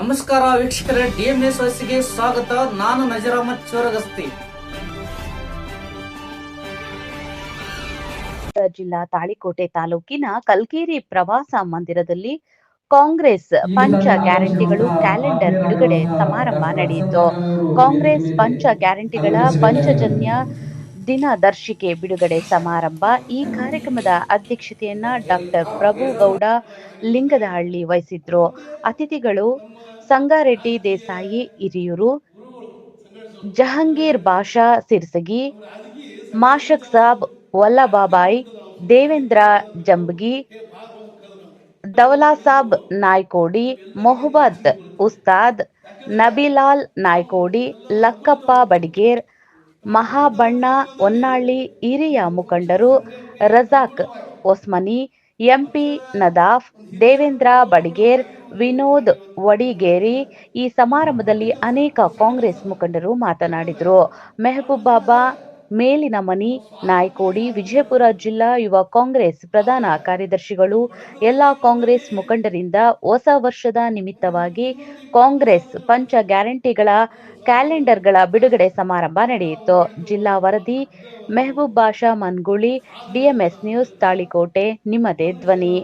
ನಮಸ್ಕಾರ ವೀಕ್ಷಕರೇ ಡಿಎಂಎಸ್ ವಸಿಗೆ ಸ್ವಾಗತ. ನಾನು ನಜರಾಮತ್ ಚೋರಗಸ್ತಿ. ಜಿಲ್ಲಾ ತಾಳಿಕೋಟೆ ತಾಲೂಕಿನ ಕಲ್ಕೇರಿ ಪ್ರವಾಸ ಮಂದಿರದಲ್ಲಿ ಕಾಂಗ್ರೆಸ್ ಪಂಚ ಗ್ಯಾರಂಟಿಗಳು ಕ್ಯಾಲೆಂಡರ್ ಬಿಡುಗಡೆ ಸಮಾರಂಭ ನಡೆಯಿತು. ಕಾಂಗ್ರೆಸ್ ಪಂಚ ಗ್ಯಾರಂಟಿಗಳ ಪಂಚಜನ್ಯ ದಿನದರ್ಶಿಕೆ ಬಿಡುಗಡೆ ಸಮಾರಂಭ. ಈ ಕಾರ್ಯಕ್ರಮದ ಅಧ್ಯಕ್ಷತೆಯನ್ನ ಡಾಕ್ಟರ್ ಪ್ರಭು ಗೌಡ ಲಿಂಗದಹಳ್ಳಿ ವಹಿಸಿದ್ರು. ಅತಿಥಿಗಳು ಸಂಗಾರೆಡ್ಡಿ ದೇಸಾಯಿ ಹಿರಿಯೂರು, ಜಹಂಗೀರ್ ಬಾಷಾ ಸಿರ್ಸಗಿ, ಮಾಶಕ್ ಸಾಬ್ ವಲ್ಲಭಾಬಾಯಿ, ದೇವೇಂದ್ರ ಜಂಬಗಿ ದವಲಾ ಸಾಬ್ ನಾಯ್ಕೋಡಿ ಮೊಹಮ್ಮದ್ ಉಸ್ತಾದ್, ನಬಿಲಾಲ್ ನಾಯ್ಕೋಡಿ, ಲಕ್ಕಪ್ಪ ಬಡಿಗೇರ್ ಮಹಾಬಣ್ಣ, ಹೊನ್ನಾಳಿ, ಹಿರಿಯ ಮುಖಂಡರು ರಜಾಕ್ ಒಸ್ಮನಿ, ಎಂಪಿ ನದಾಫ್, ದೇವೇಂದ್ರ ಬಡಿಗೇರ್, ವಿನೋದ್ ವಡಿಗೇರಿ ಈ ಸಮಾರಂಭದಲ್ಲಿ ಅನೇಕ ಕಾಂಗ್ರೆಸ್ ಮುಖಂಡರು ಮಾತನಾಡಿದರು. ಮೆಹಬೂಬ್ ಬಾಬಾ ಮೇಲಿನ ಮನಿ, ನಾಯ್ಕೋಡಿ, ವಿಜಯಪುರ ಜಿಲ್ಲಾ ಯುವ ಕಾಂಗ್ರೆಸ್ ಪ್ರಧಾನ ಕಾರ್ಯದರ್ಶಿಗಳು, ಎಲ್ಲ ಕಾಂಗ್ರೆಸ್ ಮುಖಂಡರಿಂದ ಹೊಸ ವರ್ಷದ ನಿಮಿತ್ತವಾಗಿ ಕಾಂಗ್ರೆಸ್ ಪಂಚ ಗ್ಯಾರಂಟಿಗಳ ಕ್ಯಾಲೆಂಡರ್ಗಳ ಬಿಡುಗಡೆ ಸಮಾರಂಭ ನಡೆಯಿತು. ಜಿಲ್ಲಾ ವರದಿ, ಮೆಹಬೂಬ್ ಬಾಷಾ ಮನ್ಗುಳಿ, ಡಿಎಂಎಸ್ ನ್ಯೂಸ್ ತಾಳಿಕೋಟೆ, ನಿಮ್ಮದೇ ಧ್ವನಿ.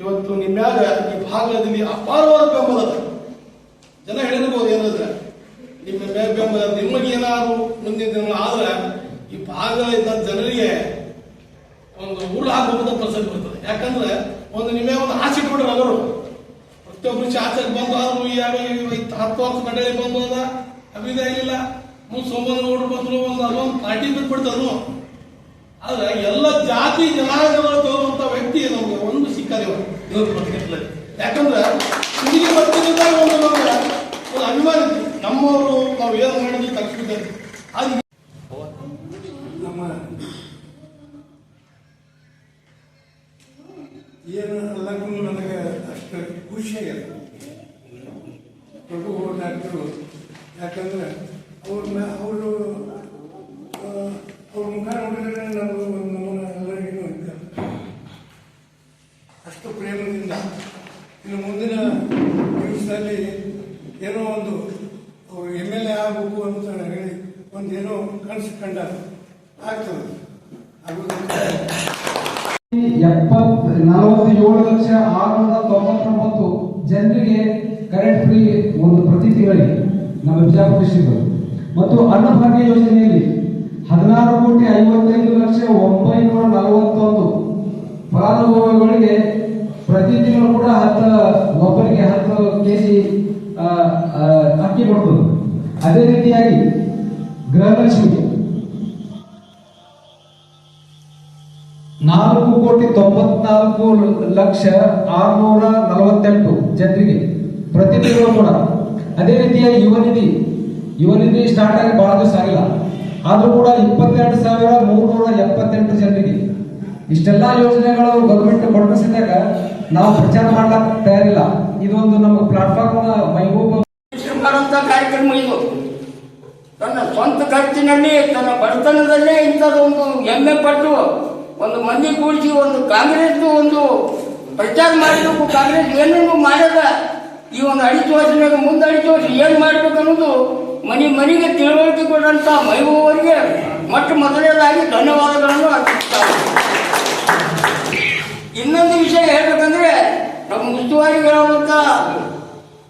ಇವತ್ತು ನಿಮ್ಮ ಈ ಭಾಗದಲ್ಲಿ ಅಪಾರವಾದ ಬೆಂಬಲ ಜನ ಹೇಳಿರ್ಬೋದು ಏನಂದ್ರೆ ನಿಮ್ಮ ಬೆಂಬಲ ನಿಮಗೆ ಏನಾದ್ರು ಮುಂದಿನ ದಿನ ಆದ್ರೆ ಈ ಇದ್ದ ಜನರಿಗೆ ಒಂದು ಉರುಳು ಹಾಕುವಂತ ಪರಿಸ್ಥಿತಿ ಬರ್ತದೆ. ಯಾಕಂದ್ರೆ ಒಂದು ನಿಮ್ಮೆ ಒಂದು ಆಸೆ ಇಟ್ಬಿಟ್ರೆ ಅವರು ಪ್ರತಿಯೊಬ್ಬರು ಶಾಸಕ ಬಂದು ಆದ್ರು ಹತ್ತು ವರ್ಷ ಮಂಡಳಿ ಬಂದು ಅದ ಅಭಿದ ಇಲ್ಲ. ಮುಂದೆ ಸೋಮವಾರ ನೋಡ್ರು ಬಂದ್ರು ಒಂದು ಅದೊಂದು ಪಾರ್ಟಿ ಬಿಟ್ಬಿಡ್ತಾನು ಆದ್ರೆ ಎಲ್ಲ ಜಾತಿ ಜನಾಂಗಗಳು ತೋರುವಂತ ವ್ಯಕ್ತಿ ನಮ್ಗೆ ಒಂದು ಸಿಕ್ಕದೆ ಯಾಕಂದ್ರೆ ಹುಡುಗಿ ಬರ್ತಿದ್ದಾಗ ಒಂದು ನಮ್ಗೆ ಒಂದು ಅಭಿಮಾನ ಇತ್ತು. ನಮ್ಮವರು ನಾವು ಏನು ಮಾಡಿದ್ವಿ ತಕ್ಷಣ ಅದು ನಮ್ಮ ಏನು ಎಲ್ಲಕ್ಕೂ ನನಗೆ ಅಷ್ಟು ಖುಷಿಯಾಗಿದೆ ಪ್ರಭು ಡಾಕ್ಟರು ಯಾಕಂದ್ರೆ ಅವ್ರನ್ನ ಅವರು ಅವ್ರ ಮುಖ ನೋಡಿದ್ರೆ ನಾವು ನಮ್ಮನ್ನ ಎಲ್ಲರಿಗೂ ಇದ್ದ ಅಷ್ಟು ಪ್ರೇಮದಿಂದ ಇನ್ನು ಮುಂದಿನ ದಿವಸದಲ್ಲಿ ಏನೋ ಒಂದು ಅವರು ಎಂ ಎಲ್ ಎ ಆಗಬೇಕು ಅಂತ ಹೇಳಿ ಒಂದೇನೋ ಆಗ್ತದೆ. ಎಪ್ಪತ್ ನಲವತ್ತೇಳು ಲಕ್ಷ ಆರುನೂರ ತೊಂಬತ್ತೊಂಬತ್ತು ಜನರಿಗೆ ಕರೆಂಟ್ ಫ್ರೀ ಒಂದು ಪ್ರತಿ ತಿಂಗಳಿಗೆ ನಮ್ಮ ಬಿಜಾಪುರ ಡಿಸ್ಟ್ರಿಕ್ಟ್ ಮತ್ತು ಅನ್ನಭಾಗ್ಯ ಯೋಜನೆಯಲ್ಲಿ ಹದಿನಾರು ಕೋಟಿ ಐವತ್ತೈದು ಲಕ್ಷ ಒಂಬೈನೂರ ನಲವತ್ತೊಂದು ಫಲಾನುಭವಿಗಳಿಗೆ ಪ್ರತಿ ತಿಂಗಳು ಕೂಡ ಹತ್ತು ಒಬ್ಬರಿಗೆ ಹತ್ತು ಕೆ ಜಿ ಅಕ್ಕಿ ಕೊಡ್ತದೆ ಅದೇ ರೀತಿಯಾಗಿ ಗೃಹಲಕ್ಷ್ಮಿಗೆ ನಾಲ್ಕು ಕೋಟಿ ತೊಂಬತ್ನಾಲ್ಕು ಲಕ್ಷ ಆರುನೂರ ನಲವತ್ತೆಂಟು ಜನರಿಗೆ ಪ್ರತಿ ತಿಂಗಳು ಕೂಡ. ಅದೇ ರೀತಿಯ ಯುವ ನಿಧಿ ಯುವ ನಿಧಿ ಸ್ಟಾರ್ಟ್ ಆಗಿ ಬಹಳ ದಿವಸ ಆಗಿಲ್ಲ. ಆದರೂ ಕೂಡ ಇಪ್ಪತ್ತೆರಡು ಸಾವಿರ ಮೂರ್ನೂರ ಎಪ್ಪತ್ತೆಂಟು ಜನರಿಗೆ. ಇಷ್ಟೆಲ್ಲ ಯೋಜನೆಗಳು ಗೌರ್ಮೆಂಟ್ ಹೊರಡಿಸಿದಾಗ ನಾವು ಪ್ರಚಾರ ಮಾಡ್ಲಕ್ ತಯಾರಿಲ್ಲ. ಇದೊಂದು ನಮ್ಮ ಪ್ಲಾಟ್ಫಾರ್ಮ್ ಮೈಗೂ ಮಾಡುವಂತ ಕಾರ್ಯಕ್ರಮ ಇದು. ತನ್ನ ಸ್ವಂತ ಖರ್ಚಿನಲ್ಲಿ, ತನ್ನ ಬಡತನದಲ್ಲೇ ಇಂಥದ್ದೊಂದು ಹೆಮ್ಮೆ ಪಟ್ಟು ಒಂದು ಮಂದಿ ಕೂಡಿಸಿ ಒಂದು ಕಾಂಗ್ರೆಸ್ ಒಂದು ಪ್ರಚಾರ ಮಾಡಬೇಕು ಕಾಂಗ್ರೆಸ್ ಏನೇನು ಮಾಡದ. ಈ ಒಂದು ಅಡಿತು ಮುಂದೆ ಅಡಿತು ವರ್ಷ ಏನ್ ಮಾಡ್ಬೇಕು ಅನ್ನೋದು ಮನೆ ಮನೆಗೆ ತಿಳುವಳಿಕೆ ಕೊಡಂತ ಮೈಬೂವರಿಗೆ ಮೊಟ್ಟ ಮೊದಲನೇದಾಗಿ ಧನ್ಯವಾದಗಳನ್ನು ಅರ್ಪಿಸ್ತಾರೆ. ಇನ್ನೊಂದು ವಿಷಯ ಹೇಳ್ಬೇಕಂದ್ರೆ ನಮ್ಮ ಉಸ್ತುವಾರಿಗಳಾದಂತ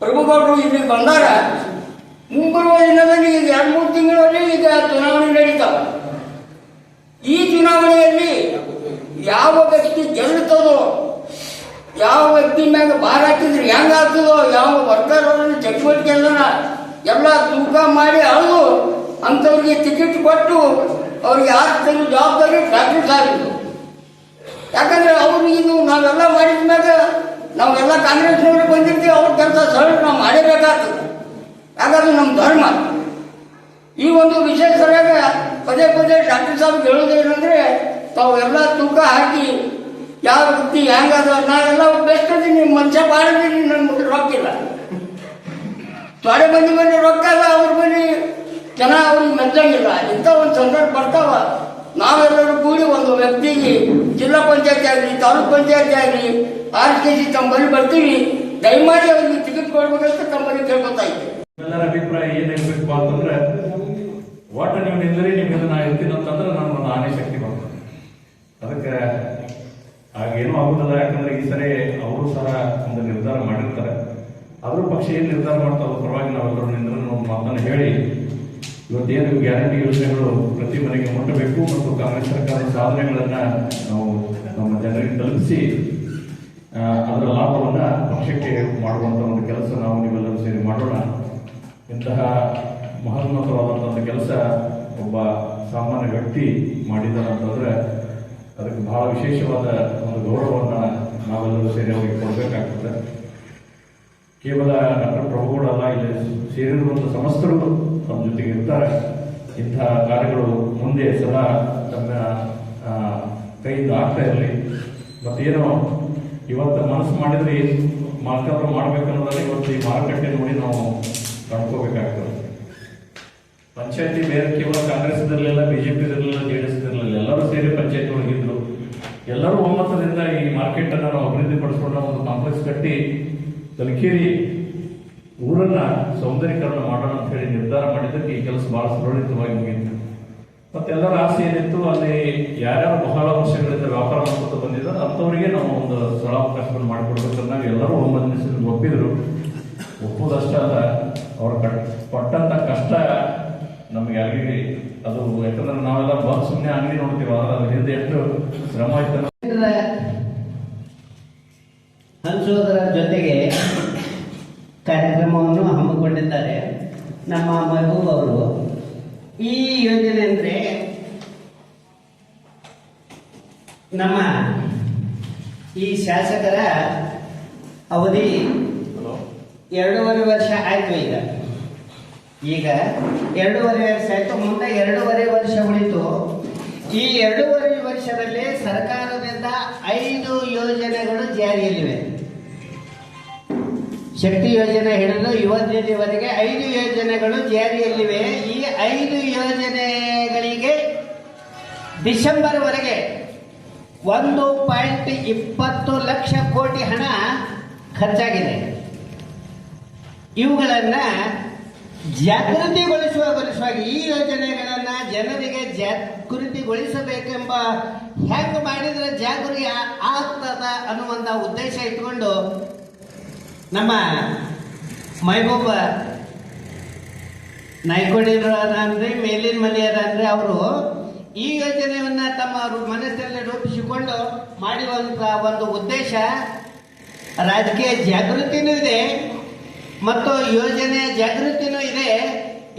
ಪ್ರಭುಗೌಡರು ಇಲ್ಲಿ ಬಂದಾರ. ಮುಂಬರುವ ದಿನದಲ್ಲಿ ಈಗ ಎರಡು ಮೂರು ತಿಂಗಳಲ್ಲಿ ಈಗ ಚುನಾವಣೆ ನಡೀತಾವ. ಈ ಚುನಾವಣೆಯಲ್ಲಿ ಯಾವ ವ್ಯಕ್ತಿ ಗೆಲ್ಲುತ್ತದೋ, ಯಾವ ವ್ಯಕ್ತಿ ಮ್ಯಾಗ ಭಾರ ಹಾಕಿದ್ರೆ ಹೆಂಗಾಗ್ತದೋ, ಯಾವ ವರ್ಕರ್ ಅವರನ್ನು ಚಟುವಟಿಕೆ ಎಲ್ಲ ತೂಕ ಮಾಡಿ ಅಳು ಅಂಥವ್ರಿಗೆ ಟಿಕೆಟ್ ಕೊಟ್ಟು ಅವ್ರಿಗೆ ಯಾರು ಜವಾಬ್ದಾರಿ ಡಾಕ್ಟರ್ ಸಾರಿದ್ರು ಯಾಕಂದ್ರೆ ಅವ್ರು ಇದು ನಾವೆಲ್ಲ ಮಾಡಿದ ಮ್ಯಾಗ ನಾವೆಲ್ಲ ಕಾಂಗ್ರೆಸ್ನವರು ಬಂದಿರ್ತೀವಿ, ಅವ್ರ ಕೆಲಸ ಸರಳ ನಾವು ಮಾಡಲೇಬೇಕಾಗ್ತದೆ ಯಾಕಂದ್ರೆ ನಮ್ಮ ಧರ್ಮ. ಈ ಒಂದು ವಿಷಯ ಸರಿಯಾಗ ಪದೇ ಪದೇ ಡಾಕ್ಟರ್ ಸಾಹೇಬ್ ಹೇಳೋದೇನಂದ್ರೆ ಎಲ್ಲ ತೂಕ ಹಾಕಿ ಯಾವ ವ್ಯಕ್ತಿ ಹೆಂಗದ ನಾವೆಲ್ಲ ಬೆಸ್ಟ್ ಅದೀನಿ ಮನುಷ್ಯ ಭಾಳ ನನ್ನ ಮುಂದೆ ರೊಕ್ಕ ಇಲ್ಲ. ತೊಡೆ ಮಂದಿ ಮನೆ ರೊಕ್ಕ ಅಲ್ಲ, ಅವ್ರ ಮನೆ ಜನ ಅವ್ರಿಗೆ ಮೆಚ್ಚಂಗಿಲ್ಲ. ಇಂಥ ಒಂದು ಸಂದರ್ಭ ಬರ್ತಾವ. ನಾವೆಲ್ಲರೂ ಕೂಡಿ ಒಂದು ವ್ಯಕ್ತಿಗೆ ಜಿಲ್ಲಾ ಪಂಚಾಯತ್ ಆಗಲಿ, ತಾಲೂಕ್ ಪಂಚಾಯತ್ ಆಗಲಿ, ಆರ್ ಕೆ ಸಿ ತಮ್ಮ ದಯಮಾಡಿ ಬರ್ತೀವಿ ಟಿಕೆಟ್ ಕೊಡ್ಬೇಕಂತ ತಮ್ಮಲ್ಲಿ ಕೇಳ್ಕೊತಾ ಇದ್ದೀವಿ ಎಲ್ಲರ ಅಭಿಪ್ರಾಯ ಏನಾಗಬೇಕು ಅಂತಂದ್ರೆ ಒಟ್ಟು ನೀವು ನಿಲ್ಲರಿ ನಿಮ್ಗೆ ನಾನು ಇರ್ತೀನಿ ಅಂತಂದ್ರೆ ನಾನು ಒಂದು ಆನೆ ಶಕ್ತಿ ಬರ್ತದೆ ಅದಕ್ಕೆ ಆಗೇನೂ ಆಗುದಿಲ್ಲ, ಯಾಕಂದ್ರೆ ಈ ಸರಿ ಅವರು ಸಹ ಒಂದು ನಿರ್ಧಾರ ಮಾಡಿರ್ತಾರೆ. ಅದ್ರ ಪಕ್ಷ ಏನು ನಿರ್ಧಾರ ಮಾಡ್ತಾರೋ ಪರವಾಗಿ ನಾವೆಲ್ಲರೂ ಒಂದು ಮಾತನ್ನು ಹೇಳಿ, ಇವತ್ತೇನು ಗ್ಯಾರಂಟಿ ಯೋಜನೆಗಳು ಪ್ರತಿ ಮನೆಗೆ ಮುಟ್ಟಬೇಕು ಮತ್ತು ಕಾಂಗ್ರೆಸ್ ಸರ್ಕಾರದ ಸಾಧನೆಗಳನ್ನ ನಾವು ನಮ್ಮ ಜನರಿಗೆ ತಲುಪಿಸಿ ಅದರ ಲಾಭವನ್ನ ಪಕ್ಷಕ್ಕೆ ಮಾಡುವಂತ ಒಂದು ಕೆಲಸ ನಾವು ನೀವೆಲ್ಲರೂ ಸೇರಿ ಮಾಡೋಣ. ಇಂತಹ ಮಹೋನ್ನತವಾದಂತಹ ಒಂದು ಕೆಲಸ ಒಬ್ಬ ಸಾಮಾನ್ಯ ವ್ಯಕ್ತಿ ಮಾಡಿದ್ದಾರೆ ಅಂತಂದರೆ ಅದಕ್ಕೆ ಬಹಳ ವಿಶೇಷವಾದ ಒಂದು ಗೌರವವನ್ನು ನಾವೆಲ್ಲರೂ ಸೇರಿ ಅವರಿಗೆ ಕೊಡಬೇಕಾಗ್ತದೆ. ಕೇವಲ ಡಾಕ್ಟರ್ ಪ್ರಭುಗಳಲ್ಲ ಇಲ್ಲಿ ಸೇರಿರುವಂಥ ಸಮಸ್ತರು ನಮ್ಮ ಜೊತೆಗೆ ಇರ್ತಾರೆ. ಇಂತಹ ಕಾರ್ಯಗಳು ಮುಂದೆ ಸದಾ ತಮ್ಮ ಕೈಯಿಂದ ಆಗ್ತಾ ಇರಲಿ. ಮತ್ತೇನೋ ಇವತ್ತು ಮನಸ್ಸು ಮಾಡಿದ್ರೆ ಮಾಡ್ಬೇಕು ಅನ್ನೋದಲ್ಲ ಇವತ್ತು ಈ ಮಾರುಕಟ್ಟೆ ನೋಡಿ ನಾವು ಕಂಡ್ಕೋಬೇಕಾಗ್ತದೆ ಪಂಚಾಯತಿ ಬೇರೆ ಕೇವಲ ಕಾಂಗ್ರೆಸ್ ಇರಲಿಲ್ಲ ಬಿಜೆಪಿ ಇರಲಿಲ್ಲ ಜೆ ಡಿ ಎಸ್ ಇರಲಿಲ್ಲ ಎಲ್ಲರೂ ಸೇರಿ ಪಂಚಾಯತಿ ಒಳಗಿದ್ರು. ಎಲ್ಲರೂ ಒಮ್ಮತದಿಂದ ಈ ಮಾರ್ಕೆಟ್ ಅನ್ನ ನಾವು ಅಭಿವೃದ್ಧಿ ಪಡಿಸ್ಕೊಂಡ ಒಂದು ಕಾಂಪ್ಲೆಕ್ಸ್ ಕಟ್ಟಿ ತಲಕೇರಿ. ಊರನ್ನ ಸೌಂದರ್ಯೀಕರಣ ಮಾಡೋಣ ಅಂತ ಹೇಳಿ ನಿರ್ಧಾರ ಮಾಡಿದ್ದಕ್ಕೆ ಈ ಕೆಲಸ ಬಹಳ ಸುರಳಿತವಾಗಿ ಮುಗಿಯಿತು. ಮತ್ತೆಲ್ಲರ ಆಸೆ ಏನಿತ್ತು, ಅಲ್ಲಿ ಯಾರ್ಯಾರು ಬಹಳ ವರ್ಷಗಳಿಂದ ವ್ಯಾಪಾರ ಮಾಡ್ಕೊತ ಬಂದಿದ್ದಾರೆ ಅಂಥವರಿಗೆ ನಾವು ಒಂದು ಸ್ಥಳಾವಕಾಶವನ್ನು ಮಾಡಿಕೊಡ್ಬೇಕಂತ ನಾವು ಎಲ್ಲರೂ ಒಮ್ಮತದಿಂದ ಒಪ್ಪಿದ್ರು. ಒಪ್ಪುದಷ್ಟೇ ಅಲ್ಲ, ಅವ್ರ ಕಟ್ ಪಟ್ಟಂತ ಕಷ್ಟ ನಮ್ಗೆ ಯಾರಿಗೆ ಅದು ಯಾಕಂದ್ರೆ ನಾವೆಲ್ಲ ಬಹಳ ಸುಮ್ಮನೆ ಅಂಗಡಿ ನೋಡ್ತೀವಿ. ಆದ್ರೆ ಅದ್ರ ಹಿಂದೆ ಎಷ್ಟು ಶ್ರಮ ಹಂಚೋದರ ಜೊತೆಗೆ ಕಾರ್ಯಕ್ರಮವನ್ನು ಹಮ್ಮಿಕೊಂಡಿದ್ದಾರೆ ನಮ್ಮ ಮಹಬೂಬ್ ಅವರು. ಈ ಯೋಜನೆ ಅಂದ್ರೆ ನಮ್ಮ ಈ ಶಾಸಕರ ಅವಧಿ ಎರಡೂವರೆ ವರ್ಷ ಆಯ್ತು ಈಗ. ಈಗ ಎರಡೂವರೆ ವರ್ಷ ಆಯ್ತು, ಮುಂದೆ ಎರಡೂವರೆ ವರ್ಷ ಉಳಿತು. ಈ ಎರಡೂವರೆ ವರ್ಷದಲ್ಲಿ ಸರ್ಕಾರದಿಂದ ಐದು ಯೋಜನೆಗಳು ಜಾರಿಯಲ್ಲಿವೆ. ಶಕ್ತಿ ಯೋಜನೆ ಹಿಡಿದು ಯುವಜನೆಯವರೆಗೆ ಐದು ಯೋಜನೆಗಳು ಜಾರಿಯಲ್ಲಿವೆ. ಈ ಐದು ಯೋಜನೆಗಳಿಗೆ ಡಿಸೆಂಬರ್ ವರೆಗೆ ಒಂದು ಪಾಯಿಂಟ್ ಇಪ್ಪತ್ತು ಲಕ್ಷ ಕೋಟಿ ಹಣ ಖರ್ಚಾಗಿದೆ. ಇವುಗಳನ್ನ ಜಾಗೃತಿಗೊಳಿಸುವ ಗೊಳಿಸುವಾಗಿ ಈ ಯೋಜನೆಗಳನ್ನ ಜನರಿಗೆ ಜಾಗೃತಿಗೊಳಿಸಬೇಕೆಂಬ ಹೆಂಗ್ ಮಾಡಿದ್ರೆ ಜಾಗೃತಿ ಆಗ್ತದ ಅನ್ನುವಂತ ಉದ್ದೇಶ ಇಟ್ಕೊಂಡು ನಮ್ಮ ಮೈಬೂಬ ನಾಯ್ಕೋಡಿರು ಅದಾನ್ರಿ ಮೇಲಿನ ಮನೆ ಅದಾನ್ರಿ ಅವರು ಈ ಯೋಜನೆಯನ್ನ ತಮ್ಮ ಮನಸ್ಸಲ್ಲಿ ರೂಪಿಸಿಕೊಂಡು ಮಾಡಿರುವಂತ ಒಂದು ಉದ್ದೇಶ ರಾಜಕೀಯ ಜಾಗೃತಿನೂ ಇದೆ. ಮತ್ತು ಯೋಜನೆ ಜಾಗೃತಿನೂ ಇದೆ.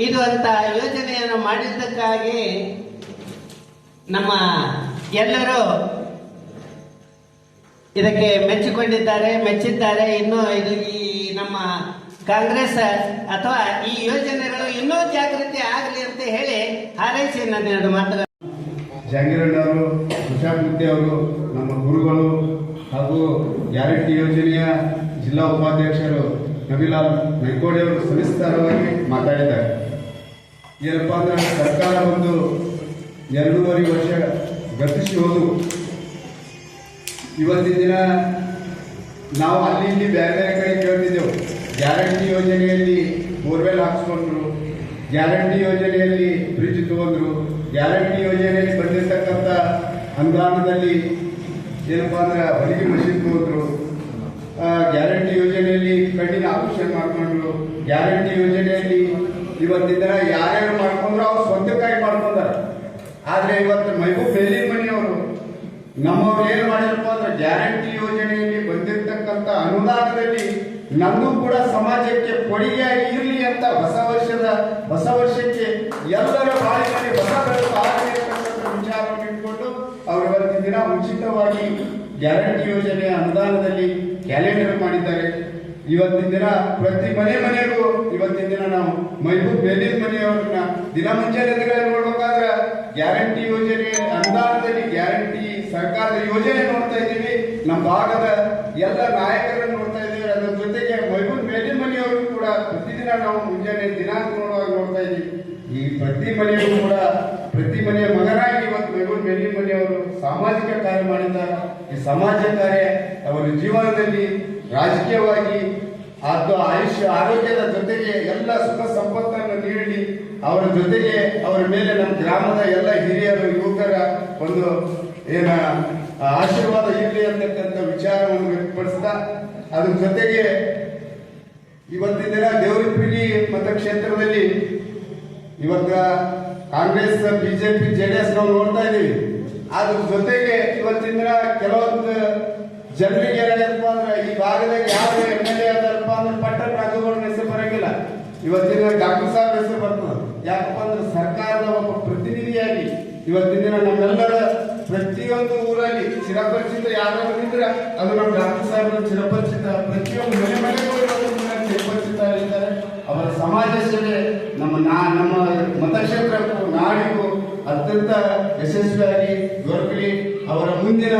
ಇದು ಅಂತ ಯೋಜನೆಯನ್ನು ಮಾಡಿದ್ದಕ್ಕಾಗಿ ನಮ್ಮ ಎಲ್ಲರೂ ಇದಕ್ಕೆ ಮೆಚ್ಚಿಕೊಂಡಿದ್ದಾರೆ, ಮೆಚ್ಚಿದ್ದಾರೆ. ಇನ್ನು ಇದು ಈ ನಮ್ಮ ಕಾಂಗ್ರೆಸ್ ಅಥವಾ ಈ ಯೋಜನೆಗಳು ಇನ್ನೂ ಜಾಗೃತಿ ಆಗಲಿ ಅಂತ ಹೇಳಿ ಹಾರೈಸಿ ನನ್ನ ಎರಡು ಮಾತುಗಳು. ಜಾಂಗೀರಣ್ಣವರು ಅವರು, ನಮ್ಮ ಗುರುಗಳು ಹಾಗೂ ಗ್ಯಾರಂಟಿ ಯೋಜನೆಯ ಜಿಲ್ಲಾ ಉಪಾಧ್ಯಕ್ಷರು ನಬಿಲಾಲ್ ನೈಕೋಡಿ ಅವರು ಸವಿಸ್ತಾರವಾಗಿ ಮಾತಾಡಿದ್ದಾರೆ. ಏನಪ್ಪ ಅಂದ್ರೆ ಸರ್ಕಾರ ಒಂದು ಎರಡೂವರೆ ವರ್ಷ ಗತಿಸಿ ಹೋದು. ಇವತ್ತಿನ ದಿನ ನಾವು ಅಲ್ಲಿ ಇಲ್ಲಿ ಬೇರೆ ಬೇರೆ ಕಡೆ ಕೇಳ್ತಿದ್ದೆವು. ಗ್ಯಾರಂಟಿ ಯೋಜನೆಯಲ್ಲಿ ಬೋರ್ವೆಲ್ ಹಾಕ್ಸ್ಕೊಂಡ್ರು. ಗ್ಯಾರಂಟಿ ಯೋಜನೆಯಲ್ಲಿ ಬ್ರಿಡ್ಜ್ ತಗೊಂಡ್ರು. ಗ್ಯಾರಂಟಿ ಯೋಜನೆಯಲ್ಲಿ ಬಂದಿರತಕ್ಕಂಥ ಅನುದಾನದಲ್ಲಿ ಏನಪ್ಪ ಅಂದ್ರೆ ಹೊಲಿಗೆ ಮಷಿನ್ ತಗೊಂಡ್ರು. ಗ್ಯಾರಂಟಿ ಯೋಜನೆಯಲ್ಲಿ ಕಠಿಣ ಆಪರೇಷನ್ ಮಾಡ್ಕೊಂಡ್ರು. ಗ್ಯಾರಂಟಿ ಯೋಜನೆಯಲ್ಲಿ ಇವತ್ತಿನ ದಿನ ಯಾರ್ಯಾರು ಮಾಡ್ಕೊಂಡ್ರು, ಅವ್ರು ಸ್ವಂತಕ್ಕಾಗಿ ಮಾಡ್ಕೊಂಡಾರ. ಆದ್ರೆ ಇವತ್ತು ಮೈಬೂಬ್ ಮೇಲಿನ ಮನೆಯವರು, ನಮ್ಮವ್ರು ಏನ್ ಮಾಡಿರಪ್ಪ ಅಂದ್ರೆ ಗ್ಯಾರಂಟಿ ಯೋಜನೆಯಲ್ಲಿ ಬಂದಿರತಕ್ಕಂತ ಅನುದಾನದಲ್ಲಿ ನಮಗೂ ಕೂಡ ಸಮಾಜಕ್ಕೆ ಕೊಡುಗೆಯಾಗಿ ಇರಲಿ ಅಂತ ಹೊಸ ವರ್ಷದ, ಹೊಸ ವರ್ಷಕ್ಕೆ ಎಲ್ಲರ ಬಾಳಿನಲ್ಲಿ ಹೊಸ ವಿಚಾರವನ್ನು ಇಟ್ಕೊಂಡು ಅವರು ಇವತ್ತಿನ ದಿನ ಉಚಿತವಾಗಿ ಗ್ಯಾರಂಟಿ ಯೋಜನೆಯ ಅನುದಾನದಲ್ಲಿ ಕ್ಯಾಲೆಂಡರ್ ಮಾಡಿದ್ದಾರೆ. ಇವತ್ತಿನ ದಿನ ಪ್ರತಿ ಮನೆ ಮನೆಗೂ ಇವತ್ತಿನ ದಿನ ನಾವು ಮೈಬೂಬ್ ಬೇಲಿನ ಮನೆಯವ್ರನ್ನ ದಿನ ಎದುರುಗಡೆ ನೋಡ್ಬೇಕಾದ್ರೆ ಗ್ಯಾರಂಟಿ ಯೋಜನೆ ಅನುದಾನದಲ್ಲಿ ಗ್ಯಾರಂಟಿ, ಸರ್ಕಾರದ ಯೋಜನೆ ನೋಡ್ತಾ ಇದ್ದೀವಿ. ನಮ್ಮ ಭಾಗದ ಎಲ್ಲ ನಾಯಕರನ್ನು ನೋಡ್ತಾ ಇದ್ದೀವಿ. ಅದರ ಜೊತೆಗೆ ಮೈಬೂಬ್ ಬೇಲಿನ ಮನೆಯವರು ಕೂಡ ಪ್ರತಿದಿನ ನಾವು ಮುಂಜಾನೆ ದಿನಾಂಕ ನೋಡುವಾಗ ನೋಡ್ತಾ ಇದ್ದೀವಿ. ಈ ಪ್ರತಿ ಮನೆಯವರು ಕೂಡ ಪ್ರತಿ ಮನೆಯ ಮಗನಾಗಿ ಇವತ್ತು ಮೈಬೂಬ್ ಬೇಲಿನ ಮನೆಯವರು ಸಾಮಾಜಿಕ ಕಾರ್ಯ ಮಾಡಿದ್ದಾರೆ ಈ ಸಮಾಜ ಕಾರ್ಯ ಅವರ ಜೀವನದಲ್ಲಿ ರಾಜಕೀಯವಾಗಿ ಅದು ಆಯುಷ್ಯ ಆರೋಗ್ಯದ ಜೊತೆಗೆ ಎಲ್ಲ ಸುಖ ಸಂಪತ್ತನ್ನು ನೀಡಿ ಅವರ ಜೊತೆಗೆ ಅವರ ಮೇಲೆ ನಮ್ಮ ಗ್ರಾಮದ ಎಲ್ಲ ಹಿರಿಯರು, ಯುವಕರ ಒಂದು ಏನ ಆಶೀರ್ವಾದ ಇರಲಿ ಅಂತಕ್ಕಂಥ ವಿಚಾರವನ್ನು ವ್ಯಕ್ತಪಡಿಸ್ತಾ, ಅದ್ರ ಜೊತೆಗೆ ಇವತ್ತಿನ ದಿನ ದೇವರಪಿಡಿ ಮತಕ್ಷೇತ್ರದಲ್ಲಿ ಇವತ್ತ ಕಾಂಗ್ರೆಸ್, ಬಿಜೆಪಿ ಜೆಡಿಎಸ್ ನಾವು ನೋಡ್ತಾ ಇದೀವಿ ಅದ್ರ ಜೊತೆಗೆ ಇವತ್ತಿನ ಕೆಲವೊಂದು ಜನರಿಗೆ ಏನಾಗಪ್ಪ ಅಂದ್ರೆ ಈ ಭಾಗದಾಗ ಯಾರು ಎಂ ಎಲ್ ಎ ಅದಾರಪ್ಪ ಅಂದ್ರೆ ಪಟ್ಟಣ ರಾಜುಗಳ ಹೆಸರು ಬರಂಗಿಲ್ಲ. ಇವತ್ತಿನ ಡಾಕ್ಟರ್ ಸಾಹೇಬ್ ಹೆಸರು ಬರ್ತದೆ. ಯಾಕಪ್ಪ ಅಂದ್ರೆ ಸರ್ಕಾರದ ಒಬ್ಬ ಪ್ರತಿನಿಧಿಯಾಗಿ ಇವತ್ತಿನ ನಮ್ಮೆಲ್ಲರ ಪ್ರತಿಯೊಂದು ಊರಲ್ಲಿ ಚಿರಪರಿಚಿತ ಯಾರು ಇದ್ರೆ ಅದು ನಮ್ಮ ಡಾಕ್ಟರ್ ಸಾಹೇಬ್ ಚಿರಪರಿಚಿತ ಪ್ರತಿಯೊಂದು ಮನೆ ಮನೆಗೂ ಇವತ್ತು ಚಿರಪರಿಚಿತ ಇದ್ದಾರೆ ಅವರ ಸಮಾಜ ಸೇವೆ ನಮ್ಮ ನಾ ನಮ್ಮ ಮತಕ್ಷೇತ್ರಕ್ಕೂ ನಾಡಿಗೂ ಅತ್ಯಂತ ಯಶಸ್ವಿಯಾಗಿ ದೊರಕಲಿ ಅವರ ಮುಂದಿನ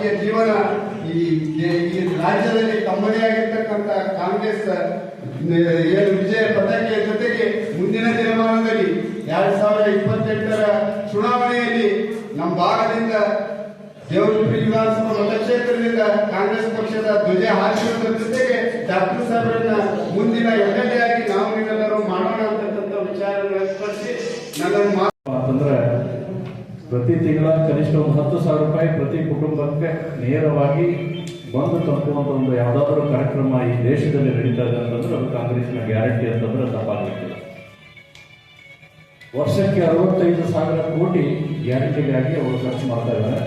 ರಾಜಕೀಯ ಜೀವನ ಈ ಈ ರಾಜ್ಯದಲ್ಲಿ ತಮ್ಮದೇ ಆಗಿರ್ತಕ್ಕಂಥ ಕಾಂಗ್ರೆಸ್ ಏನು ವಿಜಯ ಪತಾಕೆಯ ಜೊತೆಗೆ ಮುಂದಿನ ದಿನಮಾನದಲ್ಲಿ ಎರಡ್ ಸಾವಿರದ ಇಪ್ಪತ್ತೆಂಟರ ಚುನಾವಣೆಯಲ್ಲಿ ನಮ್ಮ ಭಾಗದಿಂದ ದೇವರಪುರಿ ವಿಧಾನಸಭಾ ಮತಕ್ಷೇತ್ರದಿಂದ ಕಾಂಗ್ರೆಸ್ ಪಕ್ಷದ ಧ್ವಜ ಹಾರಿಸುವುದರ ಜೊತೆಗೆ ಡಾಕ್ಟರ್ ಸಾಹೇಬರನ್ನ ಮುಂದಿನ ಎಂ ಆಗಿ ನಾವು ಮಾಡೋಣ ಅಂತಕ್ಕಂಥ ವಿಚಾರವನ್ನು ವ್ಯಕ್ತಪಡಿಸಿ ನನ್ನನ್ನು ಮಾತು ಪ್ರತಿ ತಿಂಗಳ ಕನಿಷ್ಠ ಒಂದು ಹತ್ತು ಸಾವಿರ ರೂಪಾಯಿ ಪ್ರತಿ ಕುಟುಂಬಕ್ಕೆ ನೇರವಾಗಿ ಬಂದು ತಲುಪುವಂತ ಒಂದು ಯಾವುದಾದ್ರೂ ಕಾರ್ಯಕ್ರಮ ಈ ದೇಶದಲ್ಲಿ ನಡೀತಾ ಇದೆ ಅಂತಂದ್ರೆ ಅದು ಕಾಂಗ್ರೆಸ್ನ ಗ್ಯಾರಂಟಿ ಅಂತಂದ್ರೆ ತಪ್ಪಾಗಲಿಕ್ಕಿಲ್ಲ ವರ್ಷಕ್ಕೆ ಅರವತ್ತೈದು ಸಾವಿರ ಕೋಟಿ ಗ್ಯಾರಂಟಿಗಾಗಿ ಅವರು ಖರ್ಚು ಮಾಡ್ತಾ ಇದ್ದಾರೆ.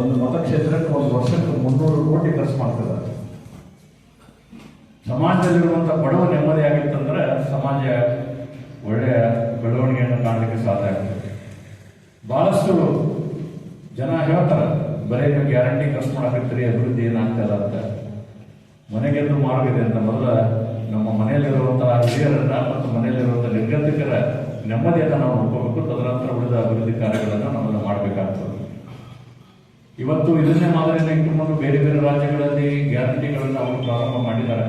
ಒಂದು ಮತಕ್ಷೇತ್ರಕ್ಕೆ ಒಂದು ವರ್ಷಕ್ಕೆ ಮುನ್ನೂರು ಕೋಟಿ ಖರ್ಚು ಮಾಡ್ತಾ ಇದ್ದಾರೆ. ಸಮಾಜದಲ್ಲಿರುವಂಥ ಬಡವ ನೆಮ್ಮದಿ ಆಗಿತ್ತಂದ್ರೆ ಸಮಾಜ ಒಳ್ಳೆಯ ಬೆಳವಣಿಗೆಯನ್ನು ಕಾಣಲಿಕ್ಕೆ ಸಾಧ್ಯ ಆಗ್ತದೆ ಬಹಳಷ್ಟು ಜನ ಹೇಳ್ತಾರೆ, ಬರೀ ನೀವು ಗ್ಯಾರಂಟಿ ಖರ್ಚು ಮಾಡಕತ್ತೀರಿ ಅಭಿವೃದ್ಧಿ ಏನಾಗ್ತದ ಅಂತ. ಮನೆಗೆಂದು ಮಾರ್ಗವಿದೆ ಅಂತ ಮೊದಲ ನಮ್ಮ ಮನೆಯಲ್ಲಿರುವಂತಹ ಹಿರಿಯರನ್ನ ಮತ್ತು ಮನೆಯಲ್ಲಿರುವಂತಹ ನಿರ್ಗತಿಕರ ನೆಮ್ಮದಿಯನ್ನು ನಾವು ನೋಡ್ಕೋಬೇಕು. ತದನಂತರ ಉಳಿದ ಅಭಿವೃದ್ಧಿ ಕಾರ್ಯಗಳನ್ನು ನಮ್ಮನ್ನು ಮಾಡಬೇಕಾಗ್ತದೆ. ಇವತ್ತು ಇದನ್ನೇ ಮಾದರಿಯನ್ನು ಇಟ್ಟುಕೊಂಡು ಬೇರೆ ಬೇರೆ ರಾಜ್ಯಗಳಲ್ಲಿ ಗ್ಯಾರಂಟಿಗಳನ್ನು ಅವರು ಪ್ರಾರಂಭ ಮಾಡಿದ್ದಾರೆ.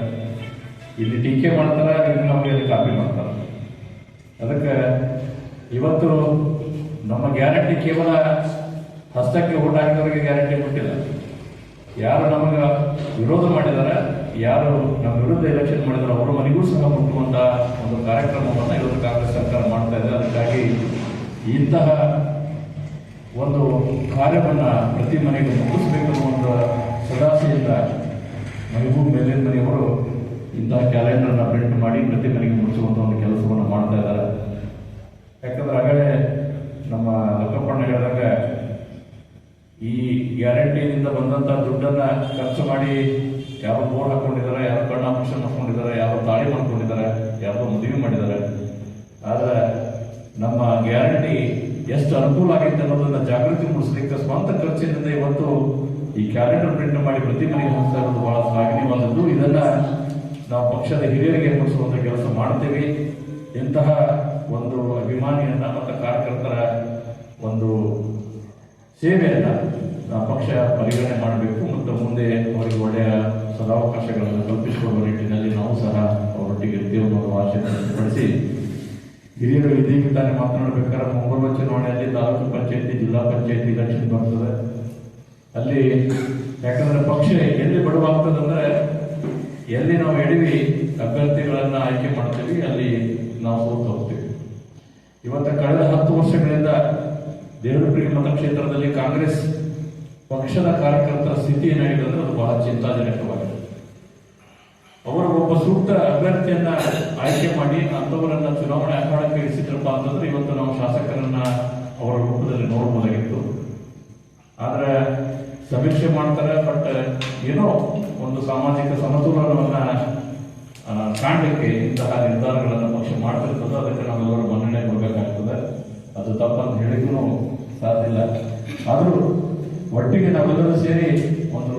ಇಲ್ಲಿ ಟೀಕೆ ಮಾಡ್ತಾರೆ ಇಲ್ಲಿ ನಮಗೆ ಅಲ್ಲಿ ಕಾಪಿ ಮಾಡ್ತಾರೆ. ಅದಕ್ಕೆ ಇವತ್ತು ನಮ್ಮ ಗ್ಯಾರಂಟಿ ಕೇವಲ ಹಸ್ತಕ್ಕೆ ಓಟ್ ಹಾಕಿದವರಿಗೆ ಗ್ಯಾರಂಟಿ ಕೊಟ್ಟಿಲ್ಲ. ಯಾರು ನಮಗೆ ವಿರೋಧ ಮಾಡಿದ್ದಾರೆ ಯಾರು ನಮ್ಮ ವಿರುದ್ಧ ಎಲೆಕ್ಷನ್ ಮಾಡಿದಾರೆ, ಅವರ ಮನೆಗೂ ಸಹ ಮುಟ್ಟುವಂತಹ ಒಂದು ಕಾರ್ಯಕ್ರಮವನ್ನು ಇವತ್ತು ಕಾಂಗ್ರೆಸ್ ಸರ್ಕಾರ ಮಾಡ್ತಾ ಇದೆ. ಅದಕ್ಕಾಗಿ ಇಂತಹ ಒಂದು ಕಾರ್ಯವನ್ನ ಪ್ರತಿ ಮನೆಗೆ ಮುಗಿಸ್ಬೇಕು ಅನ್ನೋ ಒಂದು ಸದಾಸೆಯಿಂದ ಮಹಬೂಬ್ ಮೇಲಿನ ಮನೆಯವರು ಇಂತಹ ಕ್ಯಾಲೆಂಡರ್ನ ಪ್ರಿಂಟ್ ಮಾಡಿ ಪ್ರತಿ ಮನೆಗೆ ಮುಗಿಸುವಂಥ ಒಂದು ಕೆಲಸವನ್ನು ಮಾಡ್ತಾ ಇದ್ದಾರೆ. ಯಾಕಂದ್ರೆ ಆಗಲೇ ನಮ್ಮ ಲಕ್ಕಪ್ಪಣ್ಣ ಹೇಳಿದಾಗ ಈ ಗ್ಯಾರಂಟಿಯಿಂದ ಬಂದಂತ ದುಡ್ಡನ್ನ ಖರ್ಚು ಮಾಡಿ ಯಾರು ಬೋರ್ಡ್ ಹಾಕೊಂಡಿದ್ದಾರೆ, ಯಾರು ಕಣ್ಣ ಆಪರೇಷನ್ ಮಾಡ್ಕೊಂಡಿದ್ದಾರೆ, ಯಾರು ತಾಳಿ ಮಾಡ್ಕೊಂಡಿದ್ದಾರೆ, ಯಾರೋ ಮದುವೆ ಮಾಡಿದ್ದಾರೆ. ಆದ್ರೆ ನಮ್ಮ ಗ್ಯಾರಂಟಿ ಎಷ್ಟು ಅನುಕೂಲ ಆಗಿತ್ತು ಅನ್ನೋದನ್ನ ಜಾಗೃತಿ ಮೂಡಿಸಲಿಕ್ಕೆ ಸ್ವಂತ ಖರ್ಚಿನಿಂದ ಇವತ್ತು ಈ ಕ್ಯಾಲೆಂಡರ್ ಪ್ರಿಂಟ್ ಮಾಡಿ ಪ್ರತಿ ಮನೆಗೆ ಹೋಗ್ತಾ ಇರೋದು ಬಹಳ ಶ್ಲಾಘನೀಯವಾದದ್ದು ಇದನ್ನ ನಾವು ಪಕ್ಷದ ಹಿರಿಯರಿಗೆ ಮುಡಿಸುವಂತ ಕೆಲಸ ಮಾಡ್ತೇವೆ. ಇಂತಹ ಒಂದು ಅಭಿಮಾನಿಯನ್ನ ಮತ್ತು ಕಾರ್ಯಕರ್ತರ ಒಂದು ಸೇವೆಯನ್ನು ಪಕ್ಷ ಪರಿಗಣನೆ ಮಾಡಬೇಕು ಮತ್ತು ಮುಂದೆ ಅವರಿಗೆ ಒಳ್ಳೆಯ ಸದಾವಕಾಶಗಳನ್ನು ಕಲ್ಪಿಸಿಕೊಡುವ ನಿಟ್ಟಿನಲ್ಲಿ ನಾವು ಸಹ ಅವರೊಟ್ಟಿಗೆ ಅನ್ನೋ ಆಶೆಯನ್ನು ವ್ಯಕ್ತಪಡಿಸಿ ಹಿರಿಯರು ಇದೀಗ ತಾನೇ ಮಾತನಾಡಬೇಕಾದ್ರೆ ಮುಂಬರುವ ಚುನಾವಣೆಯಲ್ಲಿ ತಾಲೂಕು ಪಂಚಾಯತಿ, ಜಿಲ್ಲಾ ಪಂಚಾಯತಿ ಎಲೆಕ್ಷನ್ ಬರ್ತದೆ. ಅಲ್ಲಿ ಯಾಕಂದ್ರೆ ಪಕ್ಷ ಎಲ್ಲಿ ಬಡವಾಗ್ತದಂದ್ರೆ ಎಲ್ಲಿ ನಾವು ಎಡವಿ ಅಭ್ಯರ್ಥಿಗಳನ್ನು ಆಯ್ಕೆ ಮಾಡ್ತೀವಿ, ಅಲ್ಲಿ ನಾವು ಸೋತು ಹೋಗ್ತೀವಿ ಇವತ್ತು ಕಳೆದ ಹತ್ತು ವರ್ಷಗಳಿಂದ ದೇವರಪುರಿ ಮತಕ್ಷೇತ್ರದಲ್ಲಿ ಕಾಂಗ್ರೆಸ್ ಪಕ್ಷದ ಕಾರ್ಯಕರ್ತರ ಸ್ಥಿತಿ ಏನಾಗಿದೆ ಅಂದ್ರೆ ಅದು ಬಹಳ ಚಿಂತಾಜನಕವಾಗಿದೆ. ಅವರು ಒಬ್ಬ ಸೂಕ್ತ ಅಭ್ಯರ್ಥಿಯನ್ನ ಆಯ್ಕೆ ಮಾಡಿ ಅಂತವರನ್ನ ಚುನಾವಣೆ ಅಖಾಡಕ್ಕೆ ಇಳಿಸಿದ್ರಪ್ಪ ಅಂತಂದ್ರೆ ಇವತ್ತು ನಾವು ಶಾಸಕರನ್ನ ಅವರ ರೂಪದಲ್ಲಿ ನೋಡಬಹುದಾಗಿತ್ತು. ಆದ್ರೆ ಸಮೀಕ್ಷೆ ಮಾಡ್ತಾರೆ, ಬಟ್ ಏನೋ ಒಂದು ಸಾಮಾಜಿಕ ಸಮತೋಲನವನ್ನ ಕಾಣ್ಲಿಕ್ಕೆ ಇಂತಹ ನಿರ್ಧಾರಗಳನ್ನು ಪಕ್ಷ ಮಾಡ್ತಿರ್ತದೆ ಅದಕ್ಕೆ ನಾವೆಲ್ಲರೂ ಮನ್ನಣೆ ಕೊಡಬೇಕಾಗ್ತದೆ. ಅದು ತಪ್ಪಂತ ಹೇಳಿದ್ರು ಸಾಧ್ಯ ಇಲ್ಲ. ಆದರೂ ಒಟ್ಟಿಗೆ ನಾವೆಲ್ಲರೂ ಸೇರಿ ಒಂದು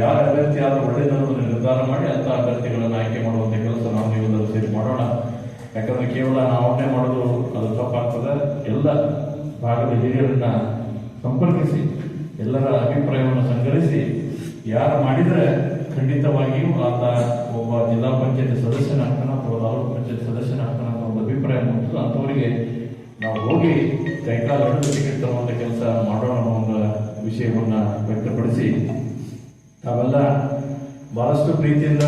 ಯಾರ ಅಭ್ಯರ್ಥಿ ಆದರೂ ಒಳ್ಳೆಯದನ್ನು ನಿರ್ಧಾರ ಮಾಡಿ ಅಂತ ಅಭ್ಯರ್ಥಿಗಳನ್ನು ಆಯ್ಕೆ ಮಾಡುವಂತ ಕೆಲಸ ನಾವು ನೀವೆಲ್ಲರೂ ಸೇರಿ ಮಾಡೋಣ. ಯಾಕಂದ್ರೆ ಕೇವಲ ನಾವನ್ನೇ ಮಾಡೋದು ಅದು ತಪ್ಪಾಗ್ತದೆ. ಎಲ್ಲ ಭಾಗದ ಹಿರಿಯರನ್ನ ಸಂಪರ್ಕಿಸಿ, ಎಲ್ಲರ ಅಭಿಪ್ರಾಯವನ್ನು ಸಂಗ್ರಹಿಸಿ, ಯಾರು ಮಾಡಿದರೆ ಖಂಡಿತವಾಗಿಯೂ ಆತ ಒಬ್ಬ ಜಿಲ್ಲಾ ಪಂಚಾಯತ್ ಸದಸ್ಯನಾಗ್ತಾನ ಅಥವಾ ತಾಲೂಕು ಪಂಚಾಯತ್ ಸದಸ್ಯನ ಅಂತ ಒಂದು ಅಭಿಪ್ರಾಯ ಮೂಡಿಸಲು ಅಂಥವರಿಗೆ ನಾವು ಹೋಗಿ ಕೈಕಾಲು ಟಿಕೆಟ್ ತರುವಂತ ಕೆಲಸ ಮಾಡೋಣ ಅನ್ನೋ ಒಂದು ವಿಷಯವನ್ನು ವ್ಯಕ್ತಪಡಿಸಿ ತಾವೆಲ್ಲ ಬಹಳಷ್ಟು ಪ್ರೀತಿಯಿಂದ